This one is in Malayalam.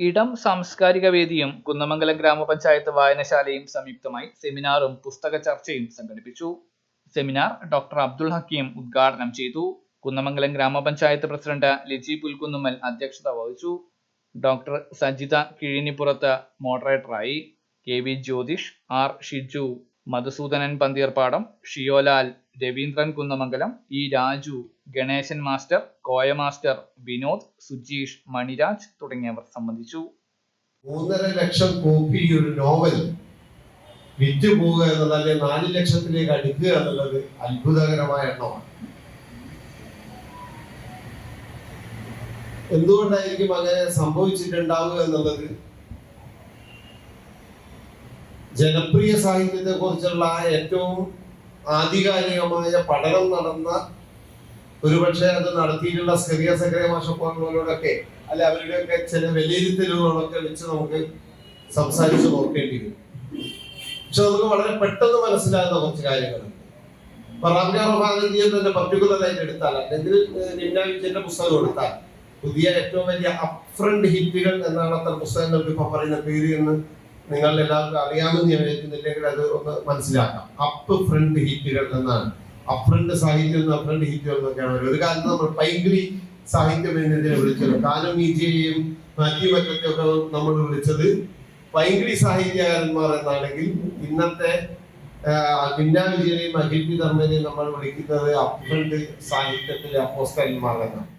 ഇടം സാംസ്കാരിക വേദിയും കുന്നമംഗലം ഗ്രാമപഞ്ചായത്ത് വായനശാലയും സംയുക്തമായി സെമിനാറും പുസ്തക ചർച്ചയും സംഘടിപ്പിച്ചു. സെമിനാർ ഡോക്ടർ അബ്ദുൾ ഹക്കീം ഉദ്ഘാടനം ചെയ്തു. കുന്നമംഗലം ഗ്രാമപഞ്ചായത്ത് പ്രസിഡന്റ് ലിജി പുൽകുന്നുമ്മൽ അധ്യക്ഷത വഹിച്ചു. Doctor Sajitha Kizhinippurath മോഡറേറ്ററായി. K V Jyothish R Shiju Madhusoodanan Pantheerpadam Shiyolal Raveendran Kunnamangalam E Raju Ganeshan master Koya master Vinod Sujeesh Maniraj തുടങ്ങിയവർ സംബന്ധിച്ചു. മൂന്നര ലക്ഷം കോപ്പി ഒരു നോവൽ വിറ്റ് പോവുക എന്നത് അല്ലെങ്കിൽ നാല് ലക്ഷത്തിലേക്ക് അടുക്കുക എന്നുള്ളത് അത്ഭുതകരമായ എണ്ണമാണ്. എന്തുകൊണ്ടായിരിക്കും അങ്ങനെ സംഭവിച്ചിട്ടുണ്ടാവുക എന്നുള്ളത്? ജനപ്രിയ സാഹിത്യത്തെ കുറിച്ചുള്ള ഏറ്റവും ആധികാരികമായ പഠനം നടന്ന ഒരുപക്ഷെ അത് നടത്തിയിട്ടുള്ള സ്കറിയ സെക്രിയ മാഷപ്പോലുള്ളവരോടൊക്കെ അല്ലെ അവരുടെയൊക്കെ ചില വിലയിരുത്തലുകളൊക്കെ വെച്ച് നമുക്ക് സംസാരിച്ച് നോക്കേണ്ടി വരും പക്ഷെ നമുക്ക് വളരെ പെട്ടെന്ന് മനസ്സിലാകുന്ന കുറച്ച് കാര്യങ്ങളുണ്ട് തന്നെ പർട്ടിക്കുലർ ആയിട്ട് എടുത്താൽ അല്ലെങ്കിൽ നിന്ന വിജയന്റെ പുസ്തകം എടുത്താൽ പുതിയ ഏറ്റവും വലിയ അപ്രണ്ട് ഹിറ്റുകൾ എന്നാണ് അത്ര പുസ്തകങ്ങൾക്ക് ഇപ്പൊ പറയുന്ന പേര് എന്ന് നിങ്ങൾ എല്ലാവർക്കും അറിയാമെന്ന് ഞാൻ വിചാരിക്കുന്നില്ലെങ്കിൽ അത് ഒന്ന് മനസ്സിലാക്കാം. അപ്പ് ഫ്രണ്ട് ഹിറ്റുകൾ എന്നാണ്. അപ്രണ്ട് സാഹിത്യം എന്ന് അപ്രണ്ട് ഹിറ്റുകൾ എന്നൊക്കെയാണ്. ഒരു കാലത്ത് നമ്മൾ പൈങ്കിളി സാഹിത്യം എന്നതിനെ വിളിച്ചത് കാനം ഈജയെയും മാത്യു മറ്റൊക്കെ നമ്മൾ വിളിച്ചത് പൈങ്കിളി സാഹിത്യകാരന്മാർ എന്നാണെങ്കിൽ ഇന്നത്തെ ഭിന്ന വിജയനെയും അഖിൽ പി ധർമ്മനെയും നമ്മൾ വിളിക്കുന്നത് അപ്രണ്ട് സാഹിത്യത്തിലെ അപ്പോസ്റ്റന്മാർ എന്നാണ്.